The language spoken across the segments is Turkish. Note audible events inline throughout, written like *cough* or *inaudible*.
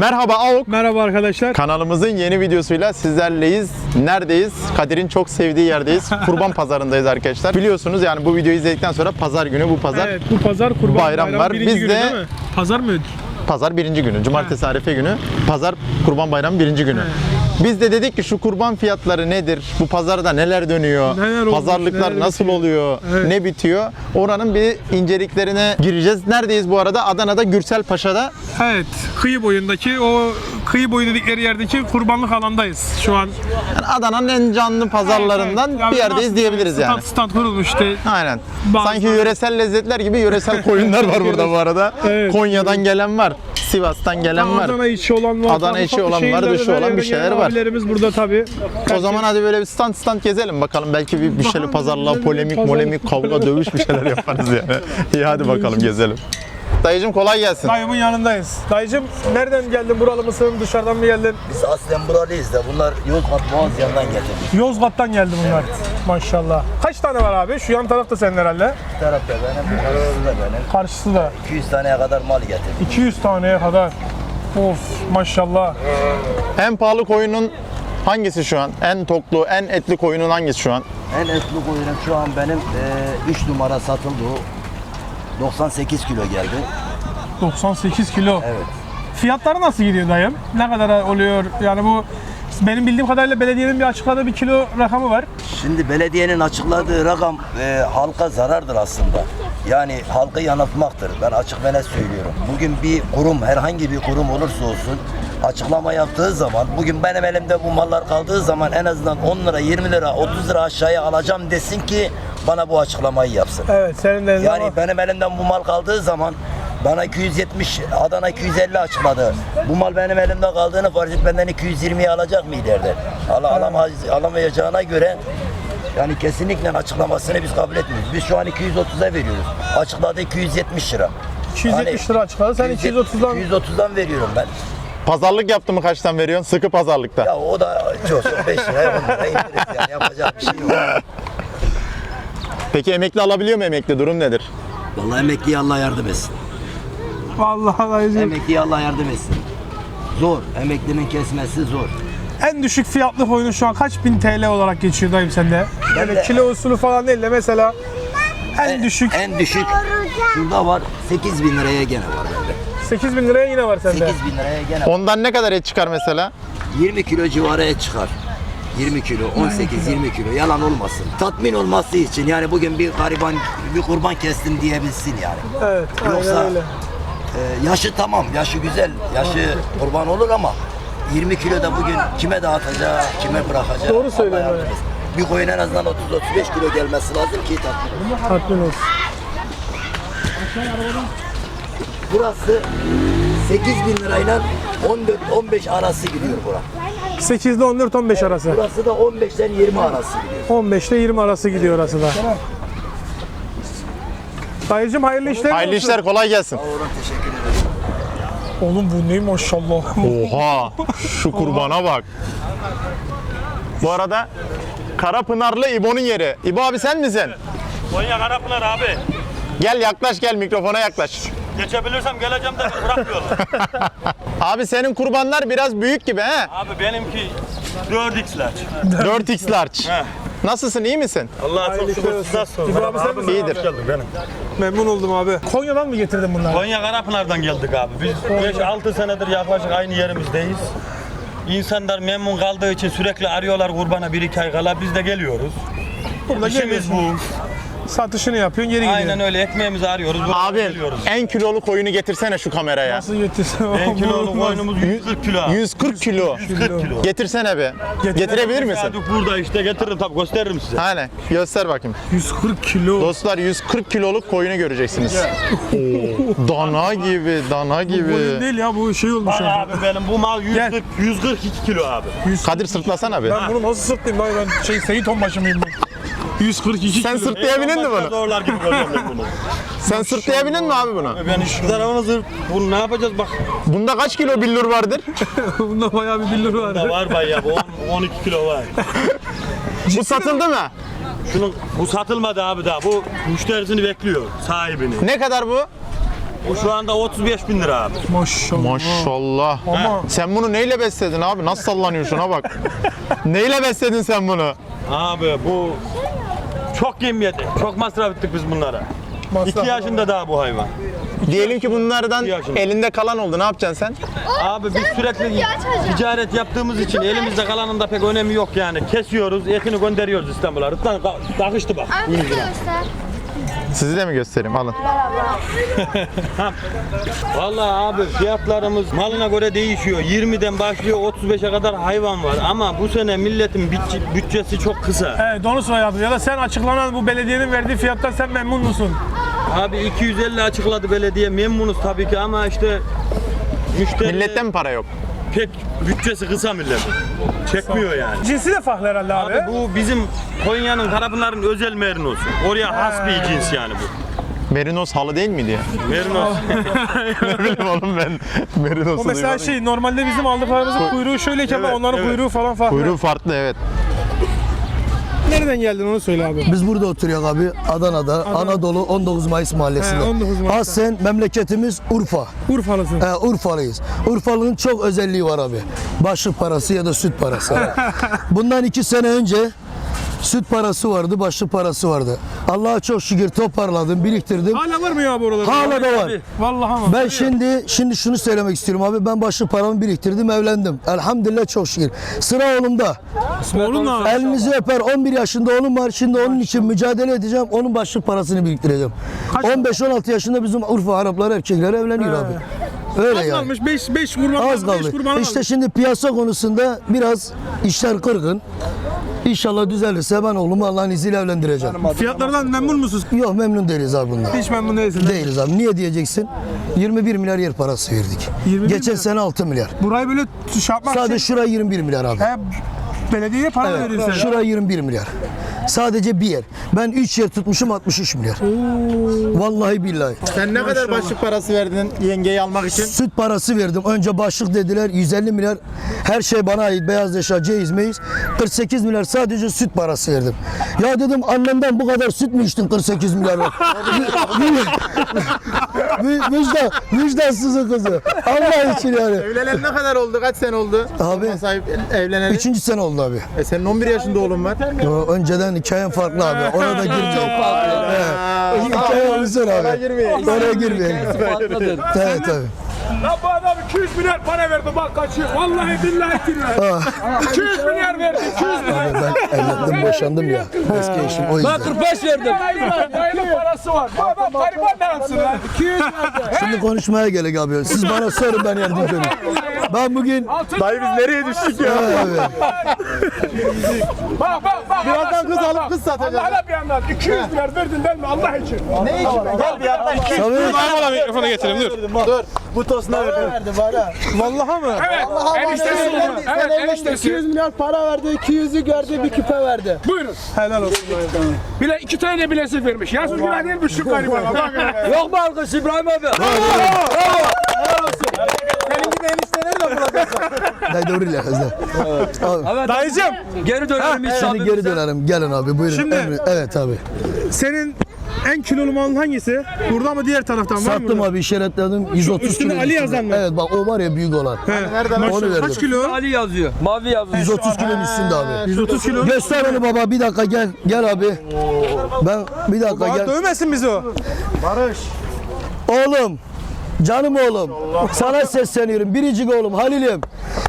Merhaba AOK. Merhaba arkadaşlar. Kanalımızın yeni videosuyla sizlerleyiz. Neredeyiz? Kadir'in çok sevdiği yerdeyiz. *laughs* Kurban pazarındayız arkadaşlar. Biliyorsunuz yani bu videoyu izledikten sonra pazar günü bu pazar. Evet bu pazar kurban Bayram bayram, var. Biz günü de- değil mi? Pazar mı? Pazar birinci günü. Cumartesi Arife günü. Pazar Kurban Bayramı birinci günü. Biz de dedik ki şu kurban fiyatları nedir? Bu pazarda neler dönüyor? Neler olmuş, Pazarlıklar neler nasıl bitiyor? oluyor? Evet. Ne bitiyor? Oranın bir inceliklerine gireceğiz. Neredeyiz bu arada? Adana'da Gürsel Paşa'da. Evet. Kıyı boyundaki o kıyı boyu dedikleri yerdeki kurbanlık alandayız şu an. Yani Adana'nın en canlı pazarlarından Evet, evet. bir Yani yerdeyiz diyebiliriz stand, yani. Stand kurulmuş işte. Aynen. Bazı- Sanki yöresel lezzetler gibi yöresel *laughs* koyunlar var burada bu arada. Evet. Konya'dan gelen var. Sivas'tan gelen var. Adana içi olan var. Adana içi olan var, dışı olan bir şeyler var. Abilerimiz burada tabii. O zaman hadi böyle bir stand stand gezelim bakalım. Belki bir, bir şeyler pazarlığa, polemik, molemik, kavga, dövüş bir şeyler yaparız yani. İyi hadi bakalım gezelim. Dayıcım kolay gelsin. Dayımın yanındayız. Dayıcım nereden geldin? Buralı mısın? Dışarıdan mı geldin? Biz aslen buralıyız da bunlar Yozgat Boğazyan'dan getirdik. Yozgat'tan geldi bunlar. Maşallah. Kaç tane var abi? Şu yan tarafta senin herhalde. Bu tarafta benim, bu tarafta da benim. Karşısı da. 200 taneye kadar mal getirdik. 200 taneye kadar. Of maşallah. En pahalı koyunun hangisi şu an? En toklu, en etli koyunun hangisi şu an? En etli koyunum şu an benim 3 numara satıldı. 98 kilo geldi. 98 kilo. Evet. Fiyatları nasıl gidiyor dayım? Ne kadar oluyor? Yani bu benim bildiğim kadarıyla belediyenin bir açıkladığı bir kilo rakamı var. Şimdi belediyenin açıkladığı rakam e, halka zarardır aslında. Yani halkı yanıltmaktır. Ben açık ve net söylüyorum. Bugün bir kurum, herhangi bir kurum olursa olsun açıklama yaptığı zaman, bugün benim elimde bu mallar kaldığı zaman en azından 10 lira, 20 lira, 30 lira aşağıya alacağım desin ki bana bu açıklamayı yapsın. Evet senin de Yani benim elimden bu mal kaldığı zaman bana 270, Adana 250 açıkladı. Bu mal benim elimde kaldığını farz et benden 220'ye alacak mı ileride? Al, alamaz, alamayacağına göre yani kesinlikle açıklamasını biz kabul etmiyoruz. Biz şu an 230'a veriyoruz. Açıkladı 270 lira. 270 lira açıkladı. Sen 230'dan 230'dan veriyorum ben. Pazarlık yaptı mı kaçtan veriyorsun? Sıkı pazarlıkta. Ya o da çok çok 5 liraya 10 liraya indiririz yani yapacak bir şey yok. *laughs* Peki emekli alabiliyor mu emekli? Durum nedir? Vallahi emekliye Allah yardım etsin. vallahi dayıcım. Emekliye Allah yardım etsin. Zor. Emeklinin kesmesi zor. En düşük fiyatlı koyunu şu an kaç bin TL olarak geçiyor dayım sende? Yani de- kilo usulü falan değil de mesela en düşük En düşük şurada var 8 bin liraya gene var bende. 8 bin liraya yine var sende. 8 bin liraya gene var. Ondan ne kadar et çıkar mesela? 20 kilo civarı et çıkar. 20 kilo, 18-20 kilo yalan olmasın. Tatmin olması için yani bugün bir gariban bir kurban kestim diyebilsin yani. Evet aynen Yoksa öyle. e, yaşı tamam, yaşı güzel, yaşı kurban olur ama 20 kilo da bugün kime dağıtacak, kime bırakacak. Doğru Allah söylüyorsun, yardım evet. etsin. Bir koyun en azından 30-35 kilo gelmesi lazım ki tatmin olsun. Tatmin olsun. Burası 8 bin lirayla 14-15 arası gidiyor bura. 8 ile 14 15 arası. Burası da 15'ten 20 arası gidiyor. 15 ile 20 arası gidiyor orası da. Dayıcım hayırlı işler Hayırlı olsun. işler kolay gelsin. Oğlum teşekkür ederim. Oğlum bu ne maşallah. Oha! Şu kurbana bak. Bu arada Karapınarlı İbo'nun yeri. İbo abi sen misin? Konya Karapınar abi. Gel yaklaş gel mikrofona yaklaş. Geçebilirsem geleceğim de beni bırakmıyorlar. *laughs* Abi senin kurbanlar biraz büyük gibi he? abi benimki 4x'ler. 4x large. He. Nasılsın iyi misin? Allah'a çok şükür siz nasılsınız? İbrahim sen misin? İyidir. Hoş geldin benim. Memnun oldum abi. Konya'dan mı getirdin bunları? Konya Karapınar'dan geldik abi. Biz 5-6 senedir yaklaşık aynı yerimizdeyiz. İnsanlar memnun kaldığı için sürekli arıyorlar kurbana 1-2 ay kala. Biz de geliyoruz. Burada İşimiz bu. Satışını yapıyorsun geri gidiyorsun. Aynen öyle ekmeğimizi arıyoruz. Abi geliyoruz. en kilolu koyunu getirsene şu kameraya. Nasıl getirsin? En kilolu koyunumuz 140 kilo abi. 140 kilo. 140 kilo. Getirsene be. Getirebilir misin? Geldik burada işte getiririm tabii gösteririm size. Hani göster bakayım. 140 kilo. Dostlar 140 kiloluk koyunu göreceksiniz. Oo, dana gibi, dana Koyun gibi. değil ya bu şey olmuş. Ya. abi benim bu mal 140, 142 kilo abi. Kadir sırtlasana bir. Ben bunu nasıl sırtlayayım lan ben şey Seyit Onbaşı mıyım ben? 142 Sen kilo. sırtlayabildin mi bunu? Zorlar gibi görüyorum ben bunu. *laughs* Sen sırtlayabildin mi abi bunu? Ben şu tarafını zırt. Bunu ne yapacağız bak. Bunda kaç kilo billur vardır? *laughs* Bunda bayağı bir billur var. Da var bayağı bu 10, 12 kilo var. Bu satıldı mı? Şunun bu satılmadı abi daha. Bu müşterisini bekliyor sahibini. Ne kadar bu? Bu şu anda 35 bin lira abi. Maşallah. Maşallah. Ama- Sen bunu neyle besledin abi? Nasıl sallanıyor şuna bak. *laughs* neyle besledin sen bunu? Abi bu çok yem yedi. Çok masraf ettik biz bunlara. Masraf 2 yaşında daha bu hayvan. Diyelim ki bunlardan elinde kalan oldu. Ne yapacaksın sen? Abi biz sürekli ticaret yaptığımız için elimizde kalanın da pek önemi yok yani. Kesiyoruz, etini gönderiyoruz İstanbul'a. Rıdvan ka- takıştı bak. Arkadaşlar. Sizi de mi göstereyim? Alın. *laughs* Vallahi abi fiyatlarımız malına göre değişiyor. 20'den başlıyor 35'e kadar hayvan var. Ama bu sene milletin bütçe- bütçesi çok kısa. Evet onu soruyor abi. Ya da sen açıklanan bu belediyenin verdiği fiyattan sen memnun musun? Abi 250 açıkladı belediye memnunuz tabii ki ama işte müşteri Millette mi para yok? Pek bütçesi kısa milletin. Çekmiyor yani. Cinsi de farklı herhalde abi. Abi bu bizim Konya'nın Karapınar'ın özel merinosu. Oraya has bir cins yani bu. Merinos halı değil miydi ya? Merinos. *laughs* ne bileyim oğlum ben Merinos'u O mesela duymadım. şey normalde bizim aldıklarımızın kuyruğu şöyleyken Evet, onların evet. kuyruğu falan farklı. Kuyruğu farklı evet. Nereden geldin onu söyle abi. Biz burada oturuyoruz abi Adana'da Anadolu 19 Mayıs mahallesinde. He, 19 Mayıs'ta. Aslen memleketimiz Urfa. Urfalısın. He, Urfalıyız. Urfalı'nın çok özelliği var abi. Başlık parası ya da süt parası. *laughs* Bundan iki sene önce süt parası vardı, başlık parası vardı. Allah'a çok şükür toparladım, biriktirdim. Hala var mı ya bu oralarda? Hala da var. Vallahi ama. Ben şimdi şimdi şunu söylemek istiyorum abi. Ben başlık paramı biriktirdim, evlendim. Elhamdülillah çok şükür. Sıra oğlumda. Oğlum da Elinizi öper 11 yaşında oğlum var. Şimdi onun için mücadele edeceğim. Onun başlık parasını biriktireceğim. 15-16 yaşında bizim Urfa Arapları erkekler evleniyor abi. Öyle az yani. kalmış 5 5 kurban Az 5 kaldı. İşte şimdi piyasa konusunda biraz işler kırgın. İnşallah düzelirse ben oğlumu Allah'ın izniyle evlendireceğim. Fiyatlardan memnun musunuz? Yok memnun değiliz abi bundan. Hiç memnun değilsin. Değiliz abi. Niye diyeceksin? 21 milyar yer parası verdik. 21 Geçen milyar. sene 6 milyar. Burayı böyle şey yapmak Sadece için şuraya 21 milyar abi. he, belediyeye para Evet, verirsen. şuraya 21 milyar. Sadece bir yer. Ben 3 yer tutmuşum 63 milyar. Vallahi billahi. Sen ne kadar başlık parası verdin yengeyi almak için? Süt parası verdim. Önce başlık dediler 150 milyar. Her şey bana ait. Beyaz eşya, ceyiz, meyiz. 48 milyar sadece süt parası verdim. Ya dedim annemden bu kadar süt mü içtin 48 milyar? Mü- Müjde, müjdensizin kızı. Allah için yani. Evleneli ne kadar oldu? Kaç sene oldu? Abi. Sahip evleneli. Üçüncü sene oldu abi. E senin 11 yaşında oğlun var. Yo, önceden hikayen farklı abi. Ona da *laughs* gireceğim. He. Hikaye onu sor abi. Oraya girmeyelim. Evet tabii. Lan bu adam 200 milyar para verdi bak kaçıyor. Vallahi billahi billahi. 200 milyar verdi 200 milyar. Ben evlendim, boşandım ya. Eski eşim o yüzden. 45 verdim. Dayının, dayının parası var. Bu adam gariban ne yapsın lan? 200 verdi. Şimdi konuşmaya gerek abi. Siz bana sorun ben yardımcı olayım. Ben bugün Dayı biz nereye düştük ya? Evet. Bak bak bak. Birazdan kız alıp kız satacağız. Allah'ına bir yandan 200 milyar verdin değil mi Allah için? Ne için? Gel bir yandan 200 Tabii. Bana mikrofonu getirelim dur. Dur. Bu tosuna verdi bana. Vallahi mı? Evet. Eniştesi oldu. Evet eniştesi. 200 milyar para verdi, 200'ü gördü, bir küpe verdi. Buyurun. Helal olsun. Bile iki tane bilezik vermiş. Yazın günah değil bu şu garibana. *laughs* Bak. Yok mu alkış İbrahim abi? Senin enişteleri de bulacaksın. *laughs* Dayı doğru ya kızlar. Abi, Dayıcım Geri dönelim inşallah. Şimdi geri dönelim. Gelin abi buyurun. Şimdi- Emri- Evet abi. senin en kilolu malın hangisi? Burada mı diğer taraftan var mı? Sattım burada? abi işaretledim. 130 üstünde kilo. Ali üstünde. yazan mı? Evet bak o var ya büyük olan. Nereden? Onu Maşallah. verdim. Kaç kilo? Ali yazıyor. Mavi yazıyor. 130 kilonun üstünde abi. 130 kilo. Göster onu baba bir dakika gel. Gel abi. Ben bir dakika gel. dövmesin bizi o. Oğlum, canım oğlum. Sana sesleniyorum. Biricik oğlum Halil'im.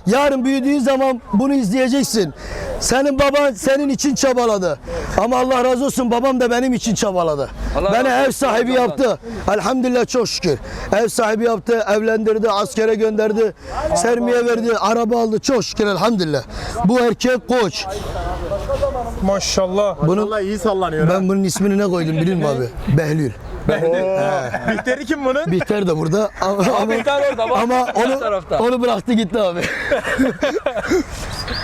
Yarın büyüdüğün zaman bunu izleyeceksin. Senin baban senin için çabaladı. Ama Allah razı olsun babam da benim için çabaladı. Allah Beni ev sahibi yaptı. Elhamdülillah çok şükür. Ev sahibi yaptı, evlendirdi, askere gönderdi, sermiye verdi, araba aldı. Çok şükür elhamdülillah. Bu erkek koç. Maşallah. Bunun, Vallahi iyi sallanıyor. ben bunun ismini ne koydum biliyor musun abi? *laughs* Behlül. Bihteri kim bunun? Bihter de burada ama, tane orada bak. ama onu, tarafta. onu bıraktı gitti abi. *laughs*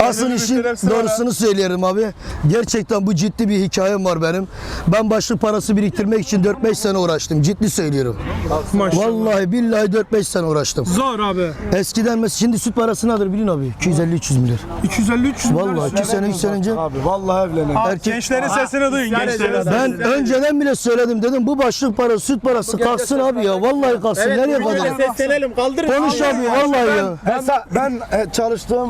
Asıl işin doğrusunu söylerim abi. Gerçekten bu ciddi bir hikayem var benim. Ben başlık parası biriktirmek için 4-5 sene uğraştım. Ciddi söylüyorum. Maşallah. Vallahi billahi 4-5 sene uğraştım. Zor abi. Eskiden mesela şimdi süt parası nedir bilin abi? 250-300 milyar. 250-300 Vallahi 2 sene 3 sene önce. Abi vallahi evlenin. Erkek- Gençlerin sesini duyun gençlerin. Ben önceden bile söyledim dedim bu başlık parası süt parası kalksın abi ya. Vallahi kalksın. Nereye kadar? Seslenelim kaldırın. Konuş abi vallahi ya. Hesa- ben e, çalıştığım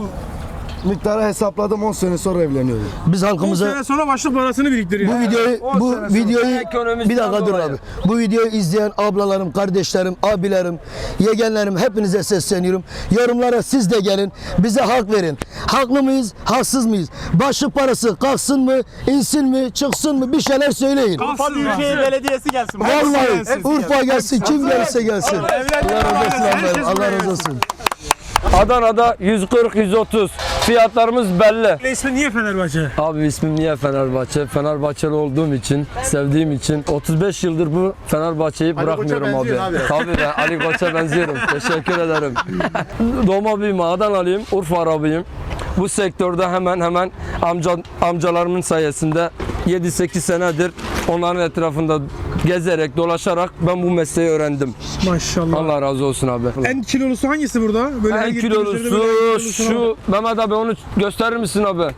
miktarı hesapladım 10 sene sonra evleniyorum. Biz 10 halkımıza sene sonra başlık parasını biriktiriyor. Bu videoyu on bu sene sonra videoyu ekonomisten bir dakika dur dolayı. abi. Bu videoyu izleyen ablalarım, kardeşlerim, abilerim, yegenlerim hepinize sesleniyorum. Yorumlara siz de gelin. Bize hak verin. Haklı mıyız? Haksız mıyız? Başlık parası kalksın mı? insin mi? Çıksın mı? Bir şeyler söyleyin. Urfa Büyükşehir Belediyesi gelsin. Vallahi Urfa gelsin. Kim gelirse gelsin. Allah razı olsun abi. Allah razı olsun. Adana'da 140-130. Fiyatlarımız belli. İsmi niye Fenerbahçe? Abi ismim niye Fenerbahçe? Fenerbahçeli olduğum için, sevdiğim için 35 yıldır bu Fenerbahçe'yi bırakmıyorum abi. abi. Tabii ben Ali Koç'a benziyorum. *laughs* Teşekkür ederim. Doğma büyüme Adanalıyım, Urfa Arabıyım. Bu sektörde hemen hemen amca amcalarımın sayesinde 7-8 senedir onların etrafında gezerek, dolaşarak ben bu mesleği öğrendim. Maşallah. Allah razı olsun abi. En kilolusu hangisi burada? Böyle En gittiğimizde böyle kilolusu şu Mehmet abi onu gösterir misin abi?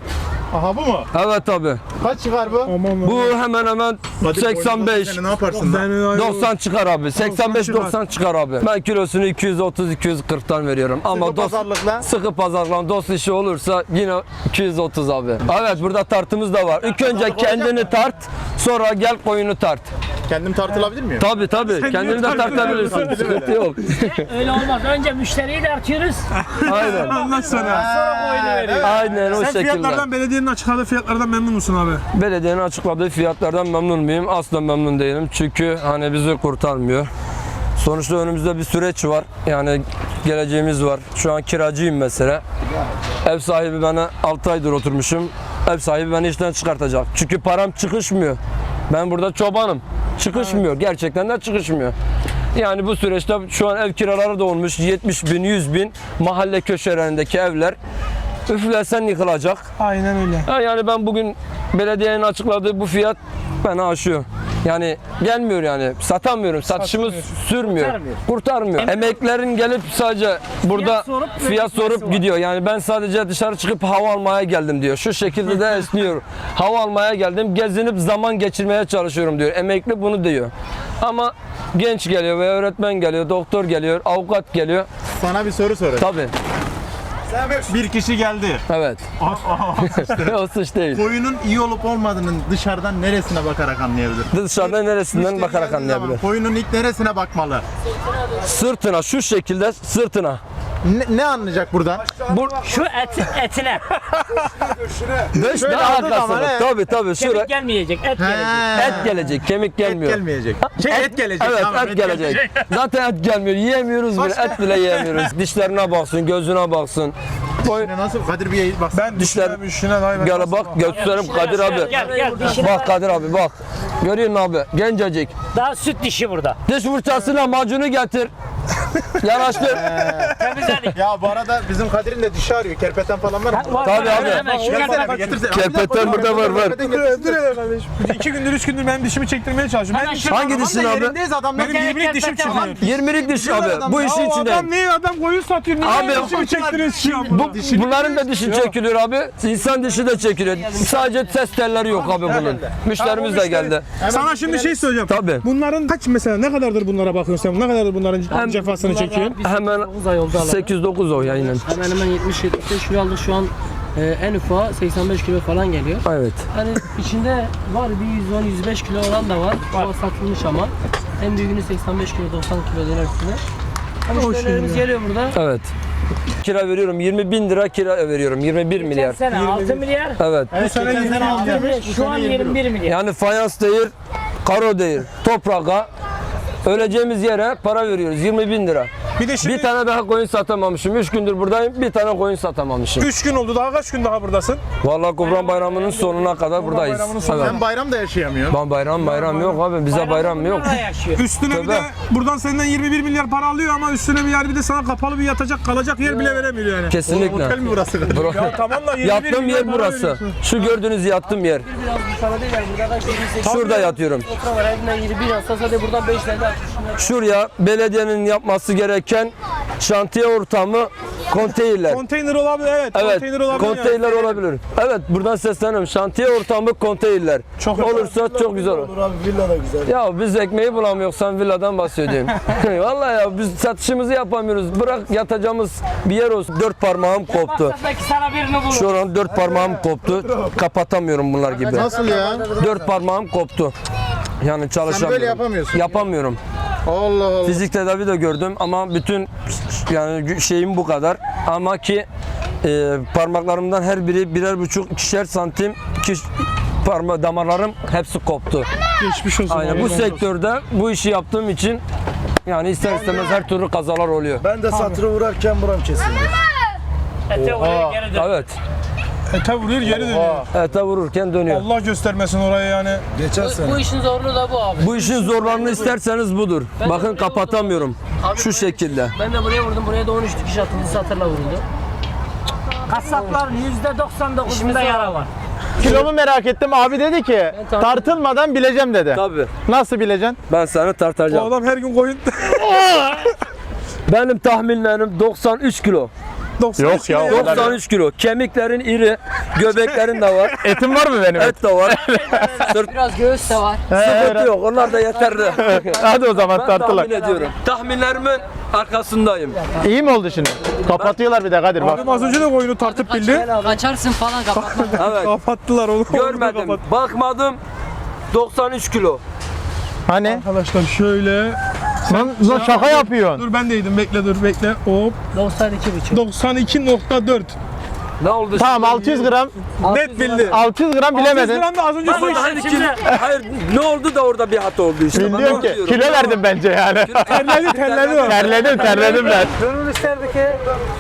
Aha bu mu? Evet abi. Kaç çıkar bu? Aman Bu hemen hemen 85 Ne yaparsın? Ben 90 çıkar abi. 85 çıkar. 90 çıkar abi. Ben kilosunu 230 240'tan veriyorum. Ama Sıkı dost pazarlıkla. sıkı pazarlan dost işi olursa yine 230 abi. Evet burada tartımız da var. İlk önce kendini tart, sonra gel koyunu tart. Kendim tartılabilir miyim? Tabi tabi. niye Kendini de tartabilirsin. Sıkıntı yok. *laughs* Öyle olmaz. Önce müşteriyi de artıyoruz. *laughs* Aynen. Ondan sonra. Sonra oyunu veriyoruz. Aynen o Sen şekilde. fiyatlardan belediyenin açıkladığı fiyatlardan memnun musun abi? Belediyenin açıkladığı fiyatlardan memnun muyum? Asla memnun değilim. Çünkü hani bizi kurtarmıyor. Sonuçta önümüzde bir süreç var. Yani geleceğimiz var. Şu an kiracıyım mesela. Ev sahibi bana 6 aydır oturmuşum. Ev sahibi beni işten çıkartacak. Çünkü param çıkışmıyor. Ben burada çobanım. Çıkışmıyor. Gerçekten de çıkışmıyor. Yani bu süreçte şu an ev kiraları da olmuş 70 bin, 100 bin mahalle köşelerindeki evler üflesen yıkılacak. Aynen öyle. Yani ben bugün belediyenin açıkladığı bu fiyat beni aşıyor. Yani gelmiyor yani. Satamıyorum. Satışımız sürmüyor. Kurtarmıyor. Kurtarmıyor. Emeklerin gelip sadece burada Fiyat sorup fiyat sorup var. gidiyor. Yani ben sadece dışarı çıkıp hava almaya geldim diyor. Şu şekilde de *laughs* esniyor. Hava almaya geldim. Gezinip zaman geçirmeye çalışıyorum diyor. Emekli bunu diyor. Ama genç geliyor veya öğretmen geliyor, doktor geliyor, avukat geliyor. Sana bir soru sorayım. Tabii. Bir kişi geldi. Evet. *laughs* o suç değil. Koyunun iyi olup olmadığının dışarıdan neresine bakarak anlayabilir? Dışarıdan neresinden Müşteri bakarak geldiği zaman anlayabilir. Koyunun ilk neresine bakmalı? Sırtına şu şekilde sırtına. Ne, ne anlayacak buradan? Bu Şu et, etine. dış Şöyle ne aldığı zaman, var? he. Tabii tabii şura Kemik gelmeyecek, et gelecek. et gelecek, kemik Et gelmiyor. gelmeyecek. Şey et, gelecek. Evet tamam, et gelecek. *laughs* Zaten et gelmiyor. Yiyemiyoruz bile. Başka? Et bile yiyemiyoruz. Dişlerine baksın, gözüne baksın. Boy, Nasıl? Kadir bir bak. Ben Dişler- düşünmem işine dair. gel bak gösterelim Kadir abi. Gel gel dişine Bak Kadir abi bak. Görüyor musun abi? Gencecik. Daha süt dişi burada. Diş fırçasıyla macunu getir. Yanaştır. Temizledik. Ya bu arada bizim Kadir'in de dişi ağrıyor. Kerpeten falan var mı? Var, Tabii var, abi. hemen şu bir getirsene. Kerpeten burada var, var. Kerpeten Dur, dur hele kardeşim. İki gündür, üç gündür benim dişimi çektirmeye çalışıyorum. Ben Hemen dişim, Hangi dişin abi? Yerindeyiz adamlar. benim 20'lik dişim çıkıyor. 20'lik diş abi. Bu işin Ya o içinde. adam niye adam koyun satıyor? Niye Abi, dişimi çektiriyorsun ya? Bu, bunların da dişi çekiliyor abi. İnsan dişi de çekiliyor. Sadece ses telleri yok abi bunun. Müşterimiz de geldi. Sana şimdi şey söyleyeceğim. Tabii. Bunların kaç mesela ne kadardır bunlara bakıyorsun sen? Ne kadardır bunların? Hemen 9 ay oldu alalı. 8-9 o yayının. Hemen hemen 70-75 kilo aldık şu an e, en ufağı 85 kilo falan geliyor. Evet. Yani içinde var bir 110-105 kilo olan da var. O satılmış ama. En büyüğünü 85 kilo 90 kilo dönersine. Ama müşterilerimiz geliyor burada. Evet. Kira veriyorum. 20 bin lira kira veriyorum. 21 milyar. Sene 6 milyar. Evet. Bu sene 20 sene aldı. Şu an 21 milyar. Yani fayans değil, karo değil, toprağa öleceğimiz yere para veriyoruz. 20 bin lira. Bir de şimdi Bir tane daha koyun satamamışım. 3 gündür buradayım. Bir tane koyun satamamışım. 3 gün oldu. Daha kaç gün daha buradasın? Vallahi Kurban Bayramı'nın sonuna kadar buradayız. Bayramı'nın sonuna- Evet. Sen bayram da yaşayamıyor. Ben bayram bayram yok abi. Bize bayram yok. Burada yaşıyor. Üstüne bir de buradan senden 21 milyar para alıyor ama üstüne bir yer bir de sana kapalı bir yatacak kalacak yer bile veremiyor yani. Kesinlikle. Otel mi burası? Bro. Ya tamam da 21 Yattığım milyar yer para burası. veriyorsun. Şu gördüğünüz yattığım yer. Biraz dışarıda değil yani burada kaç 28 Şurada yatıyorum. oturan var. Elinden 21 alsa sadece buradan 5 tane atmışım. Şuraya belediyenin yapması gereken şantiye ortamı konteyner. Konteyner olabilir evet. Evet, Konteyner olabilir. yani. konteyner olabilir. Evet, buradan sesleniyorum. Şantiye ortamı konteyner. Çok Olursa çok güzel olur. Abi villa da güzel. Ya biz ekmeği bulamıyoruz, sen villadan bahsediyorum. *laughs* *laughs* Vallahi ya biz satışımızı yapamıyoruz. Bırak yatacağımız bir yer olsun. Dört parmağım koptu. Belki sana birini bulur. Şu an dört parmağım koptu. Kapatamıyorum bunlar gibi. Nasıl ya? Dört parmağım koptu. Yani çalışamıyorum. böyle yapamıyorsun. Yapamıyorum. Allah Allah. Fizik tedavi de gördüm ama bütün yani şeyim bu kadar. Ama ki e, parmaklarımdan her biri birer buçuk ikişer santim kiş, parma damarlarım hepsi koptu. Geçmiş olsun. Aynen bu sektörde bu işi yaptığım için yani ister istemez her türlü kazalar oluyor. Ben de satırı vurarken buram kesildi. Dön. Evet. Ete vuruyor geri dönüyor. Ete vururken dönüyor. Allah göstermesin orayı yani. Geçen Bu, sene. bu işin zorluğu da bu abi. Bu işin zorlarını isterseniz budur. Bakın kapatamıyorum. Şu şekilde. Ben de buraya vurdum. Buraya da 13 dikiş atıldı. Satırla vuruldu. Kasapların %99'unda yara var. Kilomu merak ettim. Abi dedi ki tartılmadan bileceğim dedi. Tabii. Nasıl bileceksin? Ben seni Bu tartacağım. adam her gün koyun. *laughs* Benim tahminlerim 93 kilo. 93 Yok ya, kilo o kadar. 93 kilo. Kemiklerin iri, göbeklerin de var. *laughs* Etim var mı benim? Et de var. *laughs* Sırt Biraz göğüs de var. sıkıntı yok. Onlar da yeterli. *laughs* Hadi o zaman Ben tartılak. tahmin ediyorum. Tahminlerimin arkasındayım. İyi mi oldu şimdi? Kapatıyorlar bir de Kadir bak. Abim az önce de koyunu tartıp bildi. Kaçarsın falan kapatma. Evet. Kapattılar da Görmedim. kapat- Bakmadım. 93 kilo. Hani? Arkadaşlar şöyle. Lan, lan şaka yapıyorsun. Dur ben deydim bekle dur bekle. Hop. 92,5. 92.4. Ne oldu? Tamam 600 gram. Net bildi. 600 gram 600 bilemedin. gram da az önce su Ama hani kilo, hayır ne oldu da orada bir hata oldu işte. Ben Bilmiyorum onu ki. diyorum. Kilo verdim bence yani. Terledi terledi o. terledim terledim ben. Gönül isterdi ki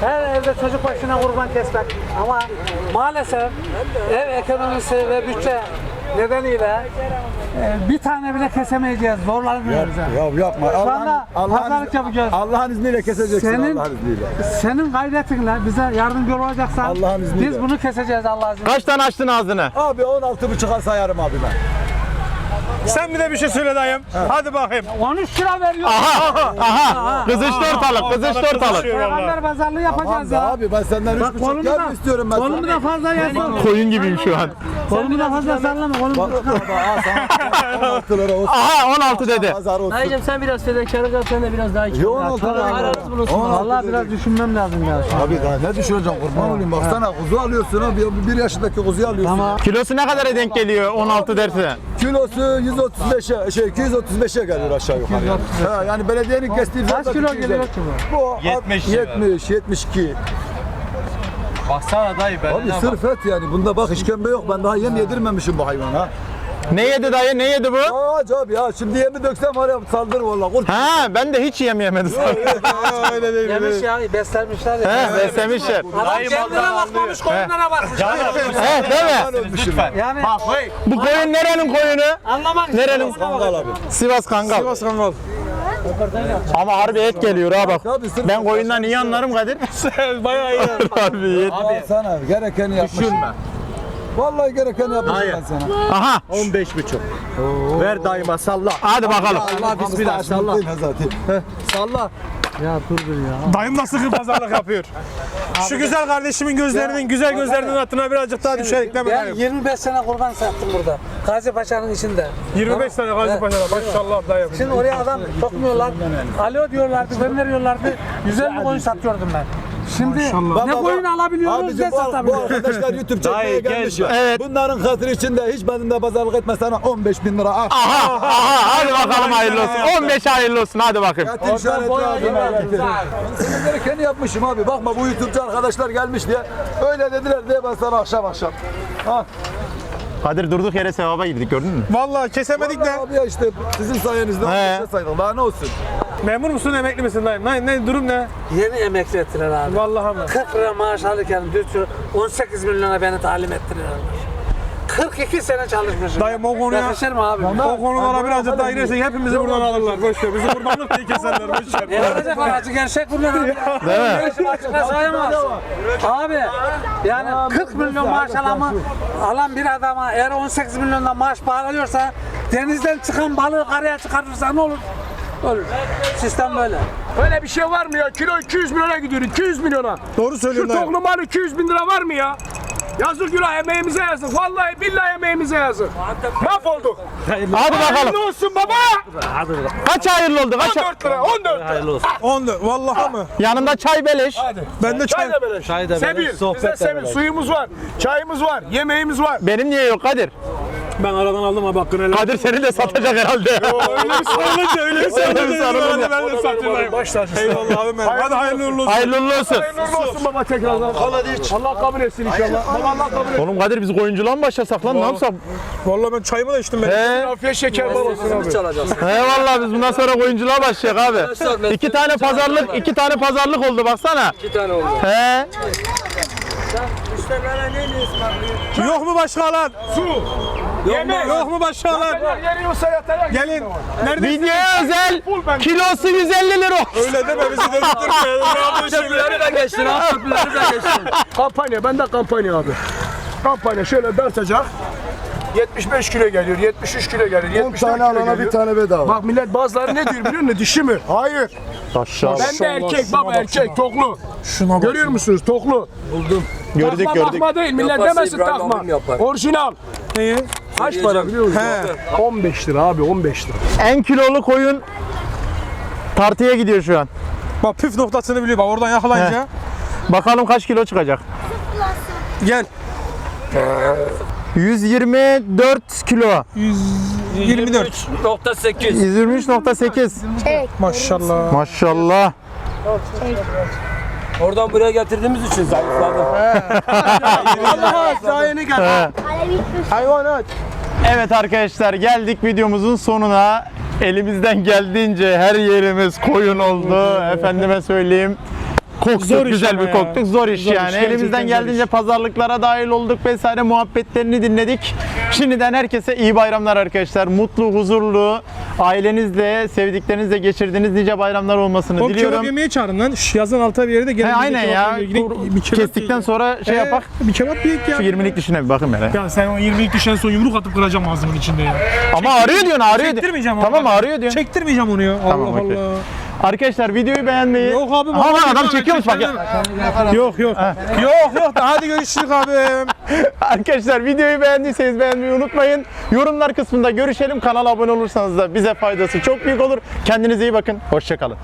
her evde çocuk başına kurban kesmek. Ama maalesef ev ekonomisi ve bütçe nedeniyle e, bir tane bile kesemeyeceğiz. Zorlanıyoruz. yani. Ya yapma. Şu anda pazarlık yapacağız. Allah'ın izniyle keseceksin Senin, Allah'ın izniyle. senin gayretinle bize yardımcı olacaksan Allah'ın izniyle. biz bunu keseceğiz Allah'ın izniyle. Kaç tane açtın ağzını? Abi 16 buçuğa sayarım abi ben. Sen bir de bir şey söyle dayım. Hadi bakayım. 13 lira veriyor. Aha! Aha! Kızıştı ortalık, kızıştı ortalık. Peygamber pazarlığı yapacağız ya. Abi ben senden 3 Bak buçuk kolumu yer da, mi istiyorum ben? kolumu da fazla yazma. Koyun gibiyim şu an. Kolumu da fazla sallama. Kolumu Bak aa sana 16 lira olsun. Aha 16 dedi. Pazar olsun. Dayıcım sen biraz fedakarlık yap sen de biraz daha içe. Yo 16 lira. Aranız bulunsun. Vallahi biraz düşünmem lazım ya. Abi daha ne düşüneceksin kurban olayım baksana kuzu alıyorsun abi bir yaşındaki kuzuyu alıyorsun. Kilosu ne kadara denk geliyor 16 derse? Kilosu 135'e şey 235'e geliyor aşağı yukarı. Yani. Ha, yani belediyenin kestiği Kaç fiyatla kilo 250. geliyor ki bu? Bu 70 70 72. Baksana dayı ben. Abi sırf et yani bunda bak işkembe yok ben daha yem yedirmemişim bu hayvana. Ne yedi dayı ne yedi bu? Aa abi ya şimdi yemi döksem var ya saldırır valla kurt. Ha ben de hiç yem yemedim. Öyle değil. Yemiş ya beslenmişler ya. He beslemişler. Adam kendine bakmamış koyunlara bakmış. He değil mi? ölmüşüm. Yani Bu koyun nerenin koyunu? anlamak Nerenin? Kangal abi. Sivas Kangal. Sivas Kangal. Ama harbi et geliyor ha bak. Sırf Ben koyundan iyi anlarım Kadir. *laughs* Bayağı iyi. harbi et. Abi sana gerekeni yapmışım. Vallahi gerekeni yapmışım ben sana. Aha 15 buçuk. Ver daima salla. hadi bakalım. Allah bismillah salla. Zaten. Salla. Dayım da sıkı pazarlık yapıyor. Şu güzel kardeşimin gözlerinin, güzel gözlerinin altına birazcık daha düşerek değil mi ben dayım? 25 sene kurban sattım burada. Gazi Paşa'nın içinde. 25 tane Gazi Paşa'da maşallah dayım. Şimdi oraya adam sokmuyorlar. Alo diyorlardı, gönderiyorlardı. 150 koyun satıyordum ben. Şimdi ne koyun alabiliyoruz ne bu, bu satabiliyoruz. arkadaşlar YouTube çekmeye Dayı, gelmiş ya. Evet. Bunların hatırı için de hiç benimle pazarlık etme sana 15 bin lira al. Aha aha hadi bakalım hayırlı olsun. 15 hayırlı olsun hadi bakayım. Getir işareti getir. Ben senin gerekeni yapmışım abi. Bakma bu YouTube'cu arkadaşlar gelmiş diye. Öyle dediler diye ben sana akşam akşam. Ha. Kadir durduk yere sevaba girdik gördün mü? Vallahi kesemedik de. Abi ya işte sizin sayenizde He. 15'e saydık. Daha ne olsun? Memur musun emekli misin dayım? Ne, ne durum ne? Yeni emekli ettiler abi. Vallahi mi? 40 lira maaş alırken düz 18 milyona beni talim ettiler. 42 sene çalışmışım. Dayım o konuya- Yakışır mı abi? O konulara birazcık daha girersek hepimizi buradan alırlar. Boş ver. Bizi kurbanlık diye keserler. Boş ver. Ne olacaklar acı gerçek bunlar abi. Değil mi? Açıkla sayamaz. Abi yani 40 milyon maaş alan, alan bir adama eğer 18 milyondan maaş bağlanıyorsa denizden çıkan balığı karaya çıkartırsa ne olur? Olur. Sistem böyle. Öyle bir şey var mı ya? Kilo 200 milyona gidiyor. 200 milyona. Doğru Şu söylüyorsun dayım. toklu mal 200 bin lira var mı ya? Yazık günah emeğimize yazık. Vallahi billahi emeğimize yazık. Mahvolduk. Hadi bakalım. Hayırlı olsun baba. Kaç hayırlı oldu? Kaç? 14 lira 14 lira. 14. Vallahi mı? Yanında çay beleş. Ben de çay. Çay da böyle. Çay da Sebil. Bizde sebil. Suyumuz var. Çayımız var. Yemeğimiz var. Benim niye yok Kadir? Ben aradan aldım ha hakkını helal. Kadir seni de satacak herhalde. Öyle bir sarılınca öyle bir Öyle bir sarılınca. sarılınca. Ben de satayım dayım. Eyvallah abim benim. Hadi hayırlı uğurlu olsun. Hayırlı uğurlu olsun. Hayırlı olsun baba tekrardan. Allah kabul etsin inşallah. Baba Allah kabul etsin. Oğlum Kadir biz koyunculuğa mı başlasak lan ne yapsak? Vallahi ben çayımı da içtim ben. He, Afiyet şeker bal olsun abi. çalacağız. he vallahi biz bundan sonra koyunculuğa başlayacak abi. İki tane pazarlık, iki tane pazarlık oldu baksana. İki tane oldu. He. Yok mu başka alan? Su. Yok mu başka alan? Geliyorsa yataya Gelin. Nerede? Videoya özel kilosu 150 lira. Öyle deme bizi dönüştürme. Köprüleri *laughs* de geçtin ha. Köprüleri de geçtin. Kampanya, ben de kampanya abi. Kampanya şöyle dartacak. 75 kilo geliyor, 73 kilo geliyor, 74 tane alana bir tane bedava. Bak millet bazıları ne diyor biliyor musun? Dişi mi? Hayır. Aşağı. Ben de erkek baba erkek, toklu. Şuna bak. Görüyor musunuz? Toklu. Gördük takma gördük. bakma değil, millet demesin takma. Orijinal. Neyi? Kaç para biliyor musun? He. 15 lira abi, 15 lira. En kilolu koyun tartıya gidiyor şu an. Bak püf noktasını biliyor bak oradan yakalayınca. Bakalım kaç kilo çıkacak. Gel. 124 kilo. 24. 124.8. 123.8. Maşallah. Maşallah. Oradan buraya getirdiğimiz için zayıfladım. *laughs* Allah sayeni gel. Hayvanat. Evet arkadaşlar geldik videomuzun sonuna. Elimizden geldiğince her yerimiz koyun oldu. Efendime söyleyeyim. Koktuk Zor iş güzel ama bir ya. koktuk. Zor iş Zor iş, yani. gerçekten Elimizden zor geldiğince iş. pazarlıklara dahil olduk vesaire muhabbetlerini dinledik. Şimdiden herkese iyi bayramlar arkadaşlar. Mutlu, huzurlu, ailenizle, sevdiklerinizle geçirdiğiniz nice bayramlar olmasını O kebap diliyorum. yemeği çağırın lan. Şş, yazın alta bir yere de gelin. He, bir aynen kebap ya. yemeğe kebap Kestikten sonra şey He, yapak. Bir kebap yiyek ya. Şu 20'lik dişine bir bakın hele. Ya sen o 20'lik düşen son yumruk atıp kıracağım ağzımın içinde ya. Ama ağrıyor diyorsun, diyorsun. Çektirmeyeceğim Tamam ama. ağrıyor diyorsun. Çektirmeyeceğim onu ya. Tamam, Allah okey. Allah. Arkadaşlar videoyu beğenmeyi... Yok abi. Aha vallahi adam çekiyormuş bak ya. Yok yok. yok yok. Hadi görüşürüz abim. *laughs* Arkadaşlar videoyu beğendiyseniz beğenmeyi unutmayın. Yorumlar kısmında görüşelim. Kanala abone olursanız da bize faydası çok büyük olur. Kendinize iyi bakın. Hoşçakalın.